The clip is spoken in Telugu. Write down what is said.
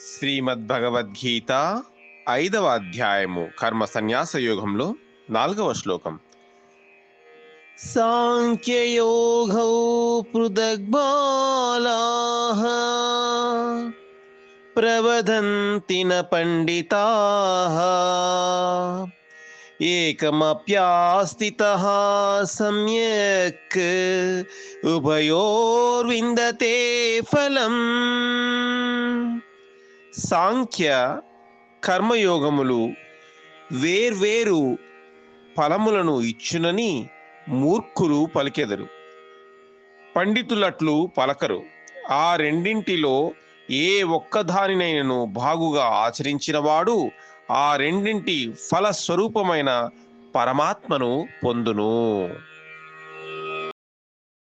శ్రీమద్భగవద్గీత ఐదవ అధ్యాయము కర్మ సన్యాస యోగంలో నాలుగవ శ్లోకం. సాంఖ్యయోగౌ పృథగ్బాలాః ప్రవదంతి న పండితాః ఏకమప్యాస్థితः సమ్యక్ ఉభయోర్విందతే ఫలం సాంఖ్య కర్మయోగములు వేర్వేరు ఫలములను ఇచ్చునని మూర్ఖులు పలికెదరు. పండితులట్లు పలకరు. ఆ రెండింటిలో ఏ ఒక్కదానినైనను బాగుగా ఆచరించినవాడు ఆ రెండింటి ఫలస్వరూపమైన పరమాత్మను పొందును.